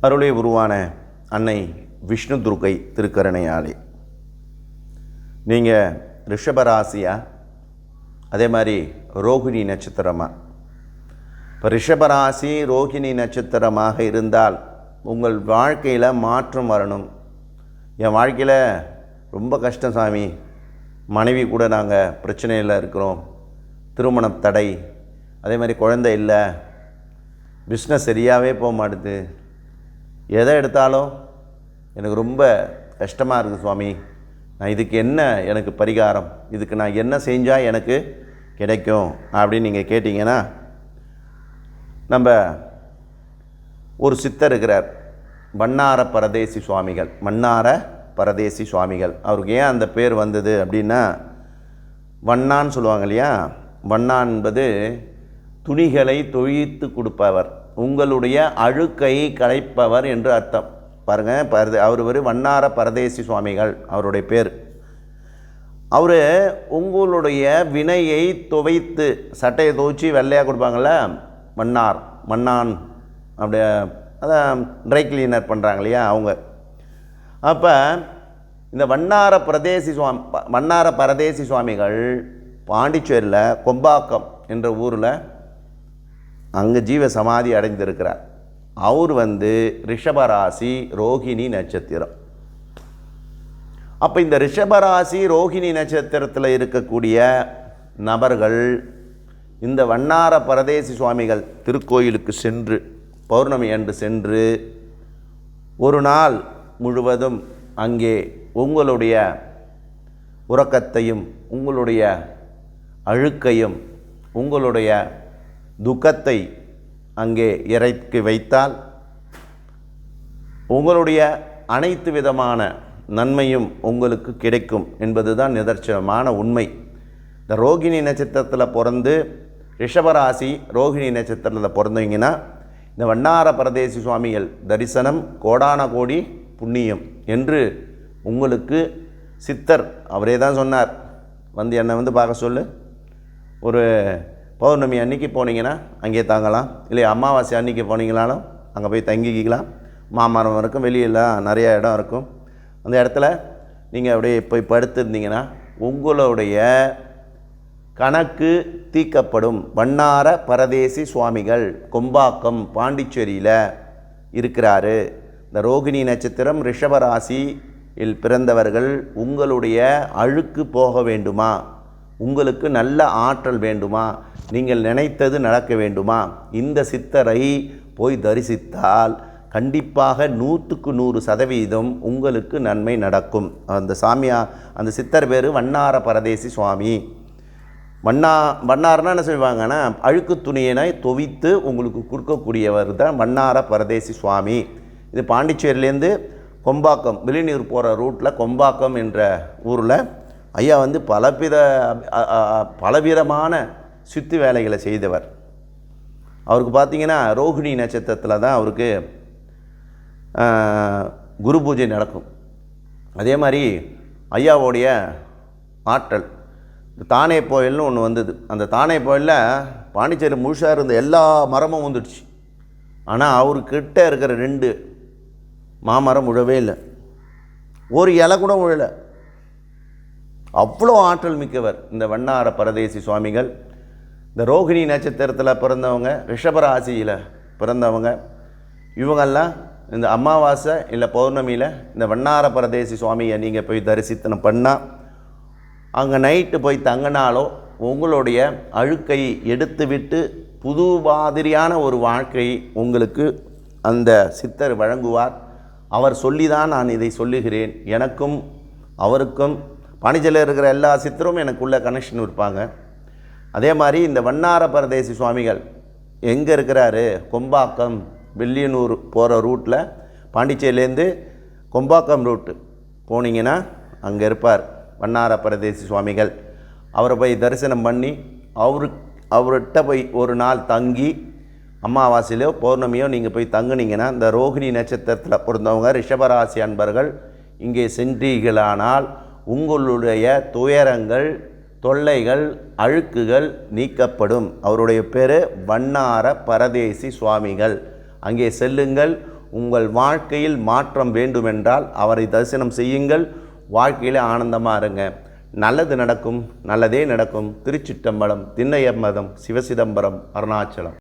அருளே உருவான அன்னை விஷ்ணு துர்க்கை திருக்கரணையாளே நீங்கள் ரிஷபராசியா? அதே மாதிரி ரோகிணி நட்சத்திரமா? இப்போ ரிஷபராசி ரோகிணி நட்சத்திரமாக இருந்தால் உங்கள் வாழ்க்கையில் மாற்றம் வரணும். என் வாழ்க்கையில் ரொம்ப கஷ்டம் சாமி. மனைவி கூட நாங்கள் பிரச்சனையில் இருக்கிறோம். திருமணம் தடை. அதே மாதிரி குழந்தை இல்லை. பிஸ்னஸ் சரியாகவே போக மாட்டுது. எதை எடுத்தாலும் எனக்கு ரொம்ப கஷ்டமாக இருக்குது சுவாமி. நான் இதுக்கு என்ன எனக்கு பரிகாரம்? இதுக்கு நான் என்ன செஞ்சால் எனக்கு கிடைக்கும்? அப்படின்னு நீங்கள் கேட்டிங்கன்னா நம்ம ஒரு சித்தர் இருக்கிறார். மன்னார பரதேசி சுவாமிகள். மன்னார பரதேசி சுவாமிகள். அவருக்கு ஏன் அந்த பேர் வந்தது அப்படின்னா வண்ணான்னு சொல்லுவாங்க இல்லையா? வண்ணான் என்பது துணிகளை தொழித்து கொடுப்பவர். உங்களுடைய அழுக்கை களைப்பவர் என்று அர்த்தம். பாருங்கள் பரத அவர் ஒரு வண்ணார பரதேசி சுவாமிகள் அவருடைய பேர். அவர் உங்களுடைய வினையை துவைத்து சட்டையை துவைச்சி வெள்ளையாக கொடுப்பாங்கள்ல மன்னார் மன்னான் அப்படி அதான் ட்ரை கிளீனர் பண்ணுறாங்க இல்லையா அவங்க. அப்போ இந்த வண்ணார பிரதேசி சுவாமி வண்ணார பரதேசி சுவாமிகள் பாண்டிச்சேரியில் கொம்பாக்கம் என்ற ஊரில் அங்கே ஜீவ சமாதி அடைந்திருக்கிறார். அவர் வந்து ரிஷபராசி ரோகிணி நட்சத்திரம். அப்போ இந்த ரிஷபராசி ரோகிணி நட்சத்திரத்தில் இருக்கக்கூடிய நபர்கள் இந்த வண்ணார பரதேசி சுவாமிகள் திருக்கோயிலுக்கு சென்று பௌர்ணமி அன்று சென்று ஒரு நாள் முழுவதும் அங்கே உங்களுடைய உறக்கத்தையும் உங்களுடைய அழுக்கையும் உங்களுடைய துக்கத்தை அங்கே இறக்கி வைத்தால் உங்களுடைய அனைத்து விதமான நன்மையும் உங்களுக்கு கிடைக்கும் என்பதுதான் நிதர்சனமான உண்மை. இந்த ரோகிணி நட்சத்திரத்தில் பிறந்து ரிஷபராசி ரோகிணி நட்சத்திரத்தில் பிறந்தீங்கன்னா இந்த வண்ணார பிரதேசி சுவாமிகள் தரிசனம் கோடான கோடி புண்ணியம் என்று உங்களுக்கு சித்தர் அவரே தான் சொன்னார். வந்து என்னை வந்து பார்க்க சொல்லு. ஒரு பௌர்ணமி அன்னைக்கு போனீங்கன்னா அங்கேயே தாங்கலாம். இல்லை அமாவாசை அன்னைக்கு போனீங்கனாலும் அங்கே போய் தங்கிக்கலாம். மாமரம் இருக்கும் வெளியெல்லாம் நிறையா இடம் இருக்கும். அந்த இடத்துல நீங்கள் அப்படியே போய் படுத்திருந்தீங்கன்னா உங்களுடைய கணக்கு தீக்கப்படும் வண்ணார பரதேசி சுவாமிகள் கொம்பாக்கம் பாண்டிச்சேரியில் இருக்கிறாரு. இந்த ரோகிணி நட்சத்திரம் ரிஷபராசியில் பிறந்தவர்கள் உங்களுடைய அழுக்கு போக வேண்டுமா? உங்களுக்கு நல்ல ஆற்றல் வேண்டுமா? நீங்கள் நினைத்தது நடக்க வேண்டுமா? இந்த சித்தரை போய் தரிசித்தால் கண்டிப்பாக நூற்றுக்கு நூறு சதவீதம் உங்களுக்கு நன்மை நடக்கும். அந்த சாமியா அந்த சித்தர் பேர் வண்ணார பரதேசி சுவாமி. வண்ணா வண்ணார்னா என்ன சொல்லுவாங்கன்னா அழுக்கு துணியினை தொவித்து உங்களுக்கு கொடுக்கக்கூடியவர் தான் வண்ணார பரதேசி சுவாமி. இது பாண்டிச்சேரியிலேருந்து கொம்பாக்கம் வெளிநீர் போகிற ரூட்டில் கொம்பாக்கம் என்ற ஊரில் ஐயா வந்து பலவித பலவிதமான சித்து வேலைகளை செய்தவர். அவருக்கு பார்த்தீங்கன்னா ரோகிணி நட்சத்திரத்தில் தான் அவருக்கு குரு பூஜை நடக்கும். அதே மாதிரி ஐயாவோடைய ஆற்றல். தானே கோயில்னு ஒன்று வந்தது. அந்த தானே கோயிலில் பாண்டிச்சேரி முழுசாக இருந்த எல்லா மரமும் வந்துடுச்சு. ஆனால் அவர்கிட்ட இருக்கிற ரெண்டு மாமரம் விழவே இல்லை. ஒரு இலை கூட விழலை அவ்வளோ ஆற்றல் மிக்கவர் இந்த வண்ணார பரதேசி சுவாமிகள். இந்த ரோகிணி நட்சத்திரத்தில் பிறந்தவங்க ரிஷபராசியில் பிறந்தவங்க. இவங்கெல்லாம் இந்த அமாவாசை இல்லை பௌர்ணமியில் இந்த வண்ணார பரதேசி சுவாமியை நீங்கள் போய் தரிசித்தனம் பண்ணால் அங்கே நைட்டு போய் தங்கினாலோ உங்களுடைய அழுக்கை எடுத்துவிட்டு புது மாதிரியான ஒரு வாழ்க்கை உங்களுக்கு அந்த சித்தர் வழங்குவார். அவர் சொல்லி தான் நான் இதை சொல்லுகிறேன். எனக்கும் அவருக்கும் பாண்டிச்சேரியில் இருக்கிற எல்லா சித்தரும் எனக்குள்ள கனெக்ஷன் இருப்பாங்க. அதே மாதிரி இந்த வண்ணார பரதேசி சுவாமிகள் எங்கே இருக்கிறாரு? கொம்பாக்கம் வில்லியனூர் போகிற ரூட்டில் பாண்டிச்சேரியிலேருந்து கொம்பாக்கம் ரூட்டு போனீங்கன்னா அங்கே இருப்பார் வண்ணார பரதேசி சுவாமிகள். அவரை போய் தரிசனம் பண்ணி அவரு அவர்கிட்ட போய் ஒரு நாள் தங்கி அமாவாசையிலோ பௌர்ணமியோ நீங்கள் போய் தங்குனீங்கன்னா இந்த ரோகிணி நட்சத்திரத்தில் பிறந்தவங்க ரிஷபராசி அன்பர்கள் இங்கே சென்றீர்களானால் உங்களுடைய துயரங்கள் தொல்லைகள் அழுக்குகள் நீக்கப்படும். அவருடைய பேர் வண்ணார பரதேசி சுவாமிகள். அங்கே செல்லுங்கள். உங்கள் வாழ்க்கையில் மாற்றம் வேண்டுமென்றால் அவரை தரிசனம் செய்யுங்கள். வாழ்க்கையில் ஆனந்தமாக இருங்க. நல்லது நடக்கும் நல்லதே நடக்கும். திருச்சிட்டம்பலம் திண்ணையம்மதம் சிவசிதம்பரம் அருணாச்சலம்.